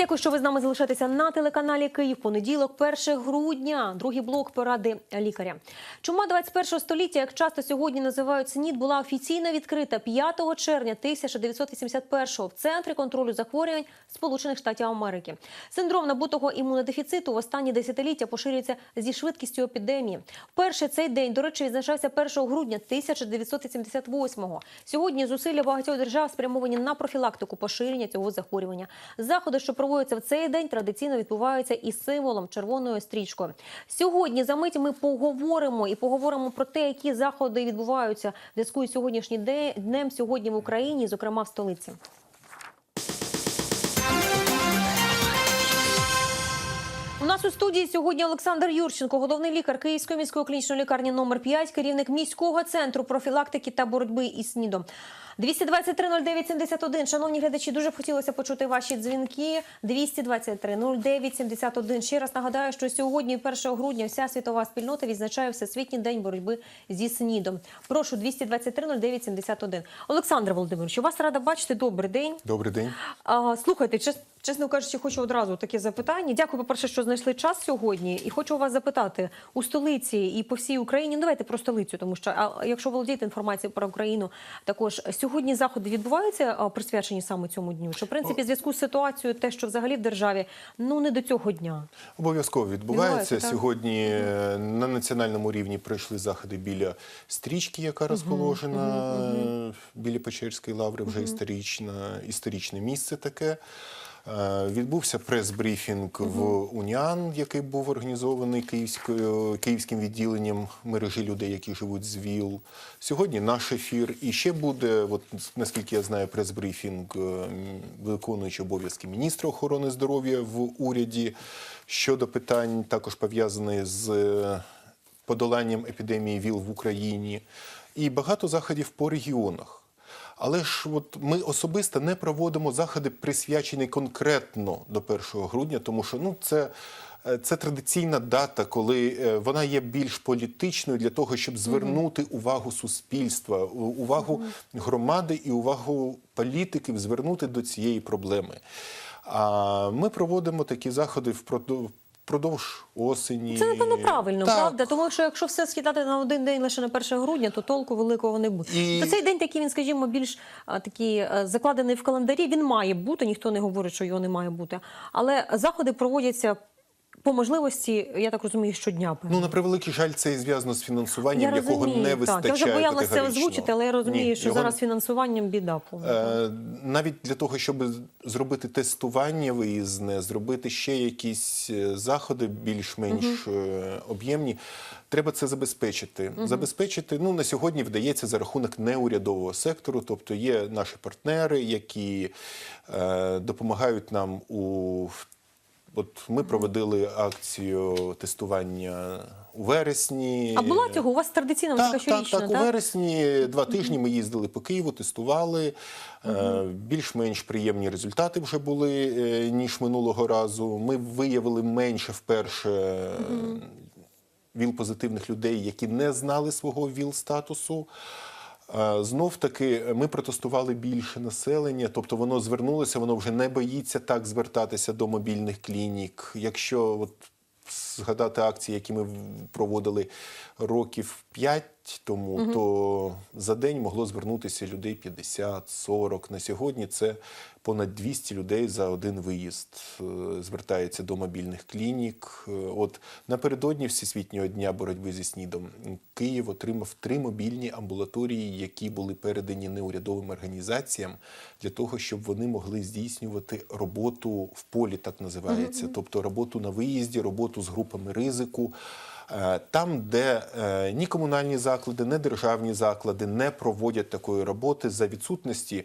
дякую, що ви з нами залишаєтеся на телеканалі Київ. Понеділок, 1 грудня, другий блок поради лікаря. Чума 21 століття, як часто сьогодні називають СНІД, була офіційно відкрита 5 червня 1981-го в центрі контролю захворювань Сполучених Штатів Америки. Синдром набутого імунодефіциту в останні десятиліття поширюється зі швидкістю епідемії. Перший цей день, до речі, відзначався 1 грудня 1978-го. Сьогодні зусилля багатьох держав спрямовані на профілактику поширення цього захворювання. Заходи, що проводяться в цей день, традиційно відбуваються із символом червоною стрічкою. Сьогодні за мить ми поговоримо і поговоримо про те, які заходи відбуваються в зв'язку із сьогоднішнім днем сьогодні в Україні, зокрема в столиці. У нас у студії сьогодні Олександр Юрченко, головний лікар Київської міської клінічної лікарні номер 5, керівник міського центру профілактики та боротьби із СНІДом. 223-09-71. Шановні глядачі, дуже б хотілося почути ваші дзвінки. 223-09-71. Ще раз нагадаю, що сьогодні, 1 грудня, вся світова спільнота відзначає Всесвітній день боротьби зі СНІДом. Прошу 223-09-71. Олександр Володимирович, вас рада бачити. Добрий день. Добрий день. А, слухайте, чес- чесно кажучи, хочу одразу таке запитання. Дякую, по-перше, що знайшли час сьогодні. І хочу у вас запитати у столиці і по всій Україні. Ну, давайте про столицю, тому що а, якщо володієте інформацією про Україну, також сьогодні заходи відбуваються присвячені саме цьому дню. Що в принципі в зв'язку з ситуацією, те, що взагалі в державі ну не до цього дня. Обов'язково відбувається. Відбувається. Сьогодні е, на національному рівні пройшли заходи біля стрічки, яка розположена е, біля Печерської лаври, вже історична, історичне місце таке. Е, Відбувся прес-брифінг в Уніан, який був організований київською київським відділенням мережі людей, які живуть з ВІЛ. Сьогодні наш ефір. І ще буде, от наскільки я знаю, прес-брифінг е, м, виконуючий обов'язки міністра охорони здоров'я в уряді щодо питань, також пов'язаних з е, подоланням епідемії ВІЛ в Україні, і багато заходів по регіонах. Але ж от ми особисто не проводимо заходи, присвячені конкретно до 1 грудня, тому що ну це. е, Це традиційна дата, коли е, вона є більш політичною для того, щоб звернути увагу суспільства, увагу громади і увагу політиків звернути до цієї проблеми. А ми проводимо такі заходи впродовж осені. Це напевно правильно, Так. правда. Тому що якщо все скидати на один день лише на 1 грудня, то толку великого не буде. І- То цей день такий він, скажімо, більш такий закладений в календарі. Він має бути. Ніхто не говорить, що його не має бути. Але заходи проводяться по можливості, я так розумію, щодня. певно. Ну, на превеликий жаль, це і зв'язано з фінансуванням, я якого розумію, не так. вистачає. Я вже боялася це озвучити, але я розумію, Ні, що його- зараз фінансуванням біда. Е, навіть для того, щоб зробити тестування виїзне, зробити ще якісь е, заходи більш-менш е, об'ємні, треба це забезпечити. Забезпечити ну на сьогодні вдається за рахунок неурядового сектору, тобто є наші партнери, які е, допомагають нам у От ми проводили акцію тестування у вересні. А була цього? У вас традиційно така Так, так, так. У вересні два тижні ми їздили по Києву, тестували. Е, Більш-менш приємні результати вже були, е, ніж минулого разу. Ми виявили менше вперше ВІЛ-позитивних людей, які не знали свого ВІЛ-статусу. Е, Знов таки ми протестували більше населення, тобто воно звернулося, воно вже не боїться так звертатися до мобільних клінік. Якщо от згадати акції, які ми проводили років 5 тому, то за день могло звернутися людей 50-40. На сьогодні це понад 200 людей за один виїзд е, звертається до мобільних клінік. Е, От напередодні Всесвітнього дня боротьби зі СНІДом Київ отримав три мобільні амбулаторії, які були передані неурядовим організаціям для того, щоб вони могли здійснювати роботу в полі, так називається, тобто роботу на виїзді, роботу з групами ризику. Е, Там, де е, ні комунальні заклади, ні державні заклади не проводять такої роботи за відсутності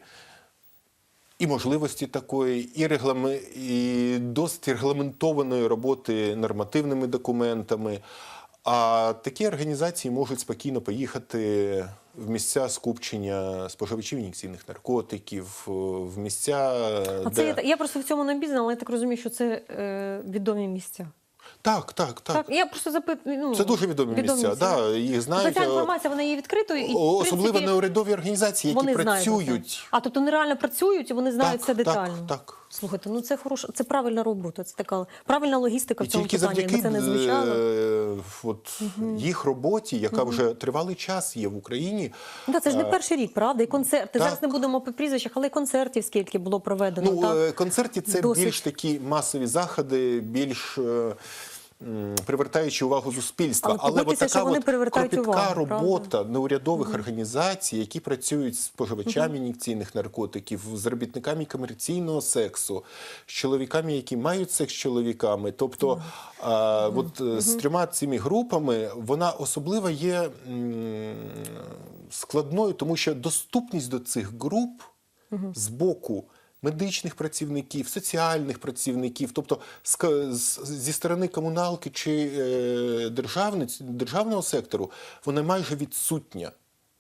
і можливості такої, і, регламе... і досить регламентованої роботи нормативними документами. А такі організації можуть спокійно поїхати в місця скупчення споживачів ін'єкційних наркотиків, в місця, А де... це я, я просто в цьому не обізнана, але я так розумію, що це е, відомі місця. Так, так, так. Так, я просто запитую. Ну, Це дуже відомі, місця. Да, їх знають. ця е, інформація вона є відкритою і Особливо принципі, неурядові організації, які вони знають працюють. А тобто вони реально працюють і вони знають так, це детально. Так, так. Слухайте, ну це хороша, це правильна робота. Це така правильна логістика І в цьому тільки питанні. завдяки це не е, от, їх роботі, яка вже тривалий час є в Україні. Та це ж не е, перший рік, правда? І концерти. так. Зараз не будемо по прізвищах, але й концертів скільки було проведено. Ну, так? е, концерти це Досить. більш такі масові заходи, більш. Привертаючи увагу суспільства, Але але, така вони от кропітка увагу, правда? робота неурядових організацій, які працюють з споживачами ін'єкційних наркотиків, з робітниками комерційного сексу, з чоловіками, які мають секс з чоловіками. Тобто, а, от е, з трьома цими групами вона особливо є м, складною, тому що доступність до цих груп з боку медичних працівників, соціальних працівників, тобто зі сторони комуналки чи е, державного сектору, вона майже відсутня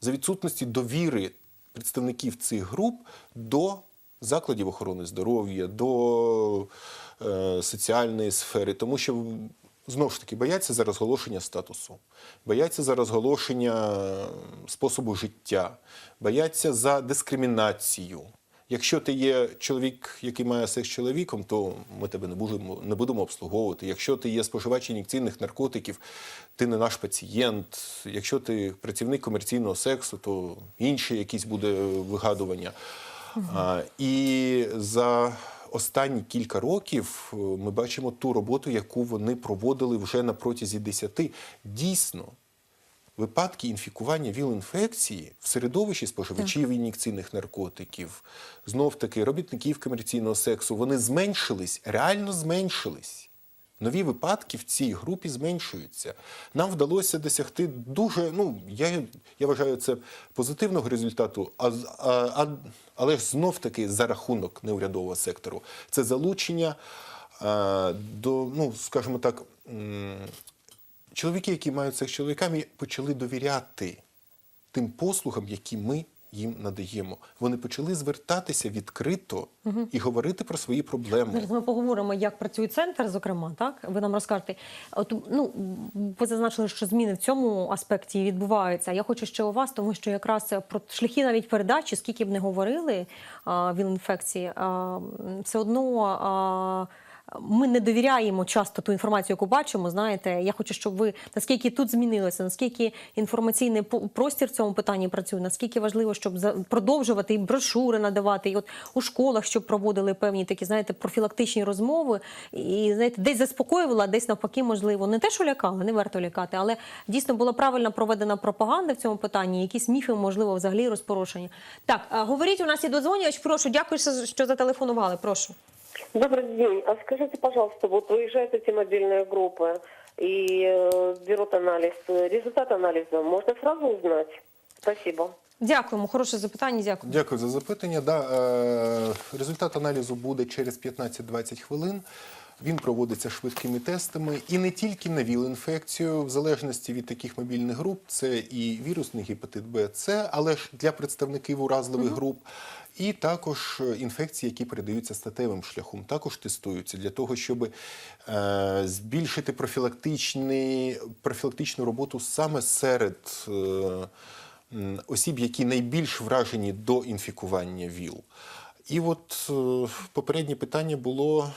за відсутності довіри представників цих груп до закладів охорони здоров'я, до е, соціальної сфери, тому що знову ж таки бояться за розголошення статусу, бояться за розголошення способу життя, бояться за дискримінацію. Якщо ти є чоловік, який має секс з чоловіком, то ми тебе не будемо, не будемо обслуговувати. Якщо ти є споживач ін'єкційних наркотиків, ти не наш пацієнт. Якщо ти працівник комерційного сексу, то інше якісь буде вигадування. А, і за останні кілька років е, ми бачимо ту роботу, яку вони проводили вже на протязі десяти. Дійсно, випадки інфікування ВІЛ-інфекції в середовищі споживачів ін'єкційних наркотиків, знов таки робітників комерційного сексу, вони зменшились, реально зменшились. Нові випадки в цій групі зменшуються. Нам вдалося досягти дуже, ну я, я вважаю це позитивного результату, а, а, а, але ж знов таки за рахунок неурядового сектору. Це залучення а, до, ну скажімо так, чоловіки, які мають секс з чоловіками, почали довіряти тим послугам, які ми їм надаємо. Вони почали звертатися відкрито і говорити про свої проблеми. Зараз ми поговоримо, як працює центр, зокрема, так ви нам розкажете. От ну ви зазначили, що зміни в цьому аспекті відбуваються. Я хочу ще у вас, тому що якраз про шляхи навіть передачі, скільки б не говорили а, віл-інфекції, а, все одно. А, ми не довіряємо часто ту інформацію, яку бачимо. Знаєте, я хочу, щоб ви наскільки тут змінилося, наскільки інформаційний простір в цьому питанні працює, наскільки важливо, щоб продовжувати і брошури надавати, і от у школах, щоб проводили певні такі, знаєте, профілактичні розмови, і знаєте, десь заспокоювала, десь навпаки, можливо, не те, що лякали, не варто лякати, але дійсно була правильно проведена пропаганда в цьому питанні. Якісь міфи, можливо, взагалі розпорошені. Так, говоріть, у нас є додзвонювач. Прошу, дякую, що зателефонували. Прошу. Добрый день. А скажите, пожалуйста, вот выезжают эти мобильные группы и э, берут анализ. Результат анализа можно сразу узнать? Спасибо. Дякуємо, хороше запитання. Дякую. Дякую за запитання. Да, е, результат аналізу буде через 15-20 хвилин. Він проводиться швидкими тестами і не тільки на ВІЛ-інфекцію, в залежності від таких мобільних груп, це і вірусний гепатит Б, С, але ж для представників уразливих груп, і також е, інфекції, які передаються статевим шляхом, також тестуються для того, щоб е, збільшити профілактичні профілактичну роботу саме серед. Е, осіб, які найбільш вражені до інфікування ВІЛ. І от попереднє питання було.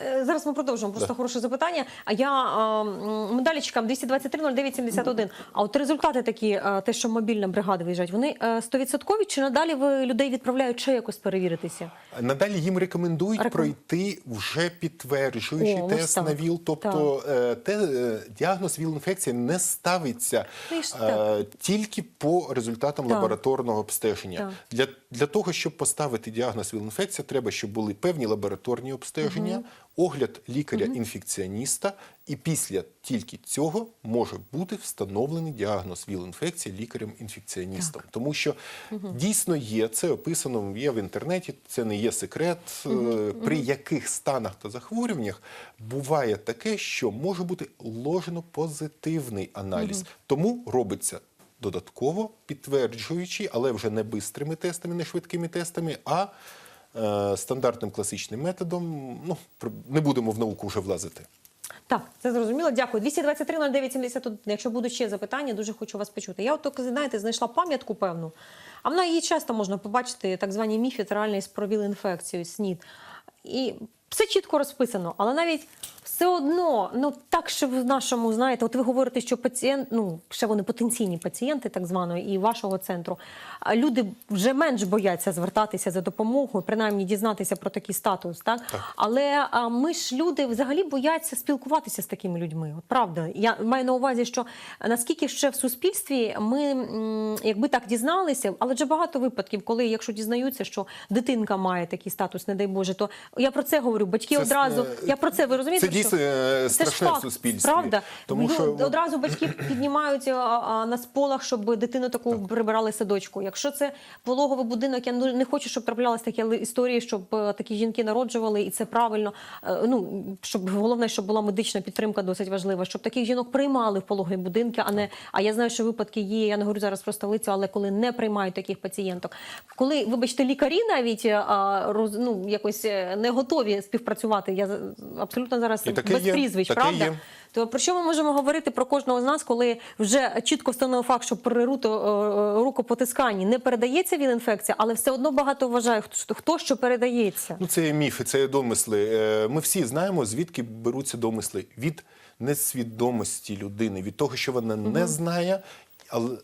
Е, Зараз ми продовжимо. Просто Да. хороше запитання. А я а, м, ми далі чекаємо 223 09 71. А от результати такі, е, те, що мобільна бригада виїжджають, вони е, стовідсоткові чи надалі ви людей відправляють ще якось перевіритися? Надалі їм рекомендують Реком- пройти вже підтверджуючий О, тест на ВІЛ. Тобто те, діагноз ВІЛ-інфекція не ставиться Ну, е, тільки по результатам Так. лабораторного обстеження. Так. Для, для того, щоб поставити діагноз ВІЛ-інфекція, треба, щоб були певні лабораторні обстеження, огляд лікаря-інфекціоніста, і після тільки цього може бути встановлений діагноз ВІЛ-інфекції лікарем-інфекціоністом. Тому що дійсно є, це описано, є в інтернеті, це не є секрет, е, при яких станах та захворюваннях буває таке, що може бути ложно-позитивний аналіз. Тому робиться додатково підтверджуючи, але вже не бистрими тестами, не швидкими тестами, а стандартним класичним методом. Ну, не будемо в науку вже влазити. Так, це зрозуміло. Дякую. 223 09 71. Якщо будуть ще запитання, дуже хочу вас почути. Я от тільки, знаєте, знайшла пам'ятку певну, а вона її часто можна побачити, так звані міфі реальний реальність про ВІЛ-інфекцію, СНІД. і все чітко розписано, але навіть все одно, ну так що в нашому, знаєте, от ви говорите, що пацієнт, ну ще вони потенційні пацієнти, так званої, і вашого центру. Люди вже менш бояться звертатися за допомогою, принаймні дізнатися про такий статус, так? Але а, ми ж люди взагалі бояться спілкуватися з такими людьми. От правда, я маю на увазі, що наскільки ще в суспільстві ми, м, якби так дізналися, але вже багато випадків, коли якщо дізнаються, що дитинка має такий статус, не дай Боже, то я про це говорю. Батьки Це, одразу е, я про це ви розумієте? це дійсно, е, страшне в суспільстві. Правда, Тому Ну, що- одразу батьки піднімають а, а, на сполах, щоб дитину таку прибирали садочку. Якщо це пологовий будинок, я не хочу, щоб траплялися такі історії, щоб е, такі жінки народжували, і це правильно. Е, Ну щоб головне, щоб була медична підтримка, досить важлива, щоб таких жінок приймали в пологові будинки, а не а я знаю, що випадки є. Я не говорю зараз про столицю, але коли не приймають таких пацієнток, коли вибачте, лікарі навіть е, ну, якось е, не готові співпрацювати. Я абсолютно зараз І таке без є, прізвищ, таке правда? є. То про що ми можемо говорити про кожного з нас, коли вже чітко встановив факт, що при руто, е, рукопотисканні не передається ВІЛ-інфекція, але все одно багато вважає, хто, хто що передається. Ну, це є міфи, це є домисли. Е, Ми всі знаємо, звідки беруться домисли. Від несвідомості людини, від того, що вона не знає, але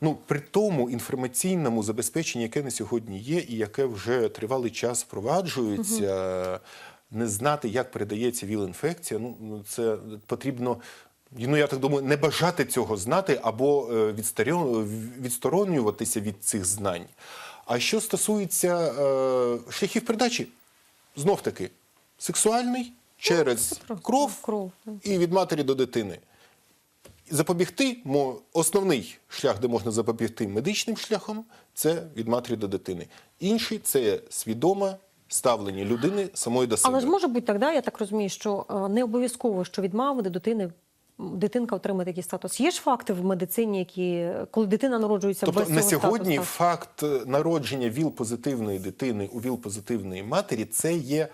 ну, при тому інформаційному забезпеченні, яке на сьогодні є, і яке вже тривалий час впроваджується, не знати, як передається ВІЛ-інфекція, ну, ну, це потрібно. Ну, я так думаю, не бажати цього знати або е, відсторонюватися від цих знань. А що стосується е, шляхів передачі, знов таки, сексуальний через кров, кров, і від матері до дитини. Запобігти основний шлях, де можна запобігти медичним шляхом, це від матері до дитини. Інший це свідоме ставлення людини самої до себе. Але ж може бути да? я так розумію, що е, не обов'язково, що від мами до дитини дитинка отримає такий статус. Є ж факти в медицині, які коли дитина народжується Тобто без на сьогодні статусу? факт е, народження ВІЛ-позитивної дитини у ВІЛ-позитивної матері це є,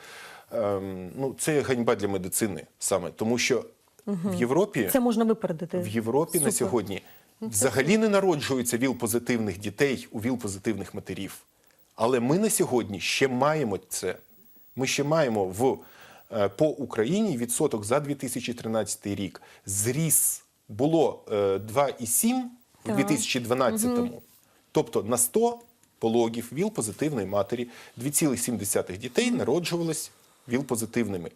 ем, ну, це є ганьба для медицини саме, тому що в Європі Це можна випередити. в Європі на сьогодні взагалі не народжуються ВІЛ-позитивних дітей у ВІЛ-позитивних матерів. Але ми на сьогодні ще маємо це. Ми ще маємо в, е, по Україні відсоток за 2013 рік зріс було е, 2,7 в 2012-му. Тобто на 100 пологів ВІЛ-позитивної матері 2,7 дітей народжувалось ВІЛ-позитивними.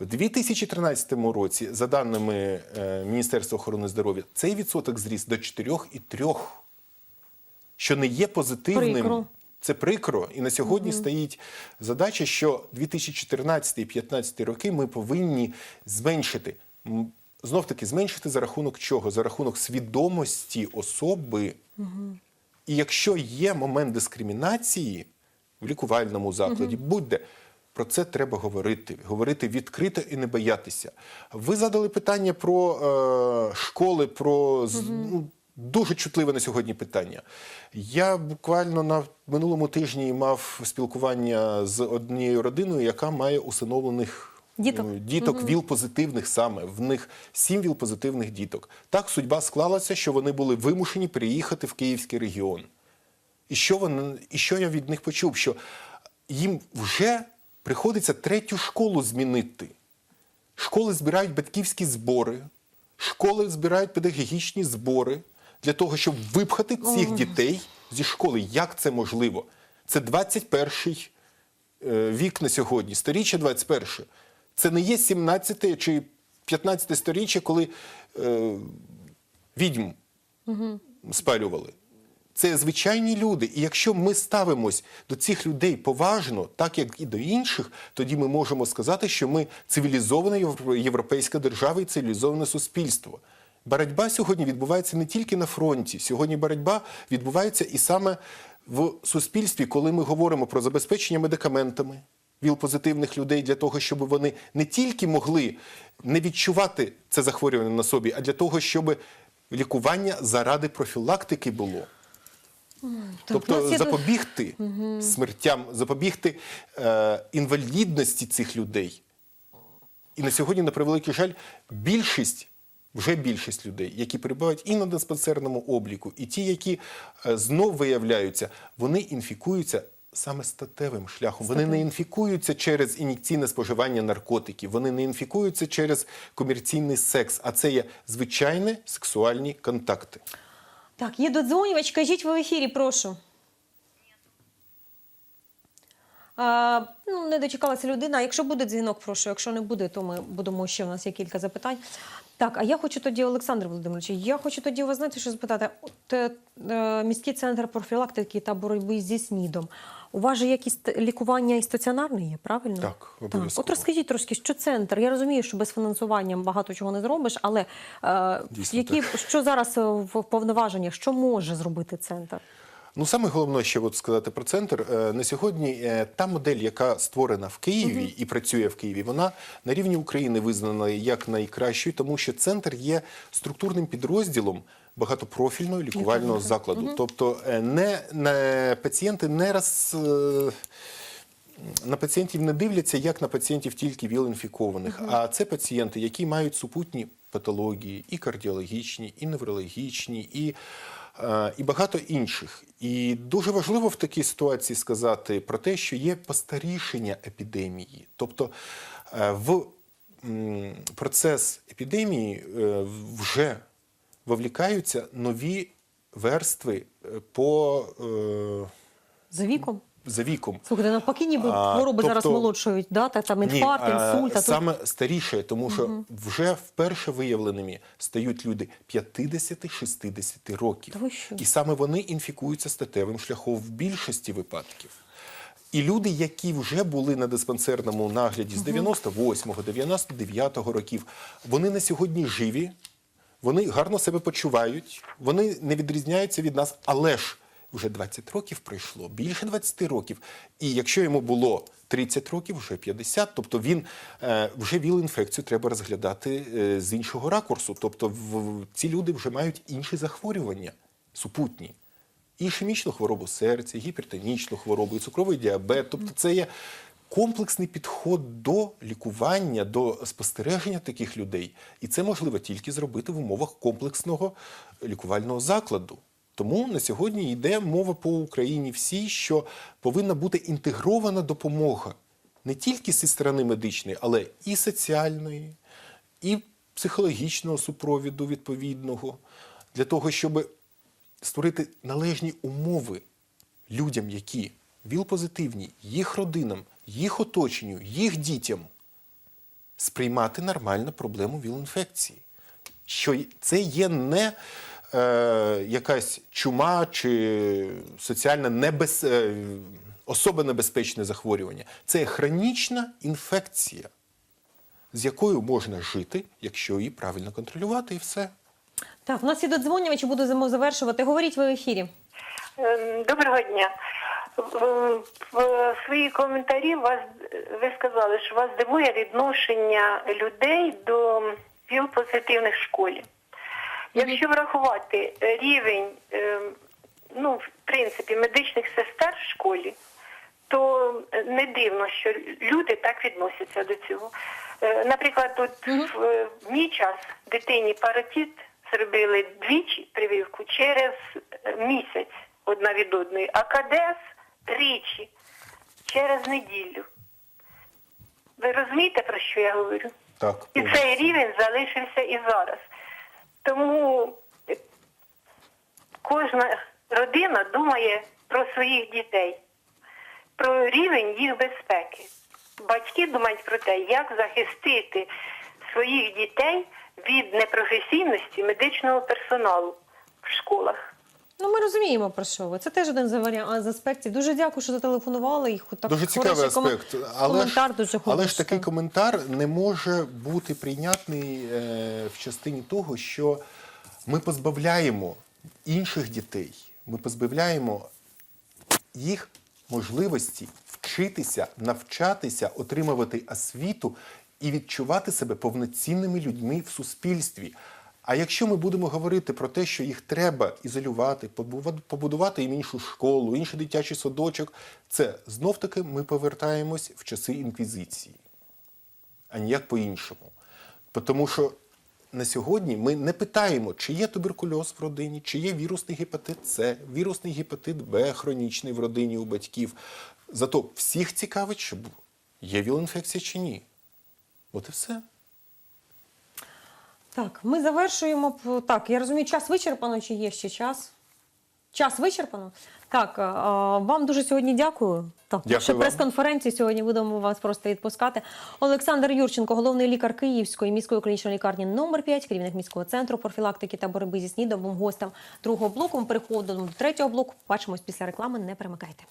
У 2013 році, за даними е, Міністерства охорони здоров'я, цей відсоток зріс до 4,3, що не є позитивним. Прикро. Це прикро. І на сьогодні стоїть задача, що 2014 і 2015 роки ми повинні зменшити. Знов таки, зменшити за рахунок чого? За рахунок свідомості особи. І якщо є момент дискримінації в лікувальному закладі, будь-де, про це треба говорити, говорити відкрито і не боятися. Ви задали питання про е, школи, про з- ну, дуже чутливе на сьогодні питання. Я буквально на минулому тижні мав спілкування з однією родиною, яка має усиновлених. Діток. е, Діток ВІЛ-позитивних саме. В них сім ВІЛ-позитивних діток. Так судьба склалася, що вони були вимушені переїхати в Київський регіон. І що, вони, і що я від них почув? Що їм вже приходиться третю школу змінити. Школи збирають батьківські збори, школи збирають педагогічні збори для того, щоб випхати цих дітей зі школи. Як це можливо? Це 21-й е, вік на сьогодні, сторіччя 21. Це не є 17 чи 15 сторіччя, коли е, відьм спалювали. Це звичайні люди. І якщо ми ставимось до цих людей поважно, так як і до інших, тоді ми можемо сказати, що ми цивілізована євро- європейська держава і цивілізоване суспільство. Боротьба сьогодні відбувається не тільки на фронті. Сьогодні боротьба відбувається і саме в суспільстві, коли ми говоримо про забезпечення медикаментами віл-позитивних людей для того, щоб вони не тільки могли не відчувати це захворювання на собі, а для того, щоб лікування заради профілактики було. Тобто у нас є до- запобігти смертям, запобігти е, інвалідності цих людей. І на сьогодні, на превеликий жаль, більшість, вже більшість людей, які перебувають і на диспансерному обліку, і ті, які е, знов виявляються, вони інфікуються саме статевим шляхом. Вони не інфікуються через ін'єкційне споживання наркотиків, вони не інфікуються через комерційний секс, а це є звичайні сексуальні контакти. Так, є додзвонювач, кажіть ви в ефірі, прошу. А, ну, не дочекалася людина. Якщо буде дзвінок, прошу. Якщо не буде, то ми будемо ще. У нас є кілька запитань. Так, а я хочу тоді, Олександр Володимирович, я хочу тоді вас знаєте, що запитати. От, е, е, міський центр профілактики та боротьби зі СНІДом. У вас же якісь лікування і стаціонарне є, правильно? Так, От розкажіть трошки, що центр? Я розумію, що без фінансування багато чого не зробиш, але е, Дійсно які, що зараз в повноваженнях, що може зробити центр? Ну, саме головне ще от сказати про центр. Е, На сьогодні е, та модель, яка створена в Києві і працює в Києві, вона на рівні України визнана як найкращою, тому що центр є структурним підрозділом багатопрофільного лікувального закладу. Тобто е, не, не пацієнти не роз. е, на пацієнтів не дивляться як на пацієнтів тільки віл-інфікованих, а це пацієнти, які мають супутні патології, і кардіологічні, і неврологічні, і, і багато інших. І дуже важливо в такій ситуації сказати про те, що є постарішення епідемії. Тобто е, в процес епідемії е, вже вовлікаються нові верстви е, по е, За віком? За віком. Слухайте, навпаки, ніби хвороби зараз тобто- молодшують, да? та, там інфаркт, Ні, інсульт. А тут... саме старіше, тому що вже вперше виявленими стають люди 50-60 років. І саме вони інфікуються статевим шляхом в більшості випадків. І люди, які вже були на диспансерному нагляді з 98-го, 99-го років, вони на сьогодні живі, вони гарно себе почувають, вони не відрізняються від нас, але ж вже 20 років пройшло, більше 20 років. І якщо йому було 30 років, вже 50, тобто він е, вже віл-інфекцію треба розглядати е, з іншого ракурсу. Тобто ці люди вже мають інші захворювання супутні. І ішемічну хворобу серця, гіпертонічну хворобу, і цукровий діабет. Тобто це є комплексний підход до лікування, до спостереження таких людей. І це можливо тільки зробити в умовах комплексного лікувального закладу. Тому на сьогодні йде мова по Україні всій, що повинна бути інтегрована допомога не тільки зі сторони медичної, але і соціальної, і психологічного супровіду відповідного, для того, щоб створити належні умови людям, які віл-позитивні, їх родинам, їх оточенню, їх дітям сприймати нормально проблему віл-інфекції. Що це є не е, якась чума чи соціально небез, е, особо небезпечне захворювання. Це є хронічна інфекція, з якою можна жити, якщо її правильно контролювати, і все. Так, у нас є додзвонювач, буду завершувати. Говоріть ви в ефірі. Ем, Доброго дня. В, в свої коментарі вас ви сказали, що вас дивує відношення людей до віл-позитивних в школі. Якщо врахувати рівень, ем, ну, в принципі, медичних сестер в школі, то не дивно, що люди так відносяться до цього. Е, Наприклад, тут в, в мій час дитині паротит зробили двічі прививку через е, місяць одна від одної, а КДС тричі через неділю. Ви розумієте, про що я говорю? Так, І цей рівень залишився і зараз. Тому кожна родина думає про своїх дітей, про рівень їх безпеки. Батьки думають про те, як захистити своїх дітей від непрофесійності медичного персоналу в школах. Ну, ми розуміємо про що ви. Це теж один з, варіа- з аспектів. Дуже дякую, що зателефонували. Хо- так Дуже цікавий аспект. Але коментар ж, дуже але ж такий коментар не може бути прийнятний е, в частині того, що ми позбавляємо інших дітей, ми позбавляємо їх можливості вчитися, навчатися, отримувати освіту і відчувати себе повноцінними людьми в суспільстві. А якщо ми будемо говорити про те, що їх треба ізолювати, побудувати їм іншу школу, інший дитячий садочок, це знов таки ми повертаємось в часи інквізиції, а ніяк по-іншому. Тому що на сьогодні ми не питаємо, чи є туберкульоз в родині, чи є вірусний гепатит С, вірусний гепатит Б хронічний в родині у батьків. Зато всіх цікавить, щоб є віл-інфекція чи ні. От і все. Так, ми завершуємо. Так, я розумію, час вичерпано чи є ще час? Час вичерпано. Так, а, вам дуже сьогодні дякую. Так, Дякую ще прес-конференції сьогодні будемо вас просто відпускати. Олександр Юрченко, головний лікар Київської міської клінічної лікарні номер 5 керівник міського центру профілактики та боротьби зі СНІДом, був гостем другого блоку. Ми переходимо до третього блоку. Бачимось після реклами. Не перемикайте.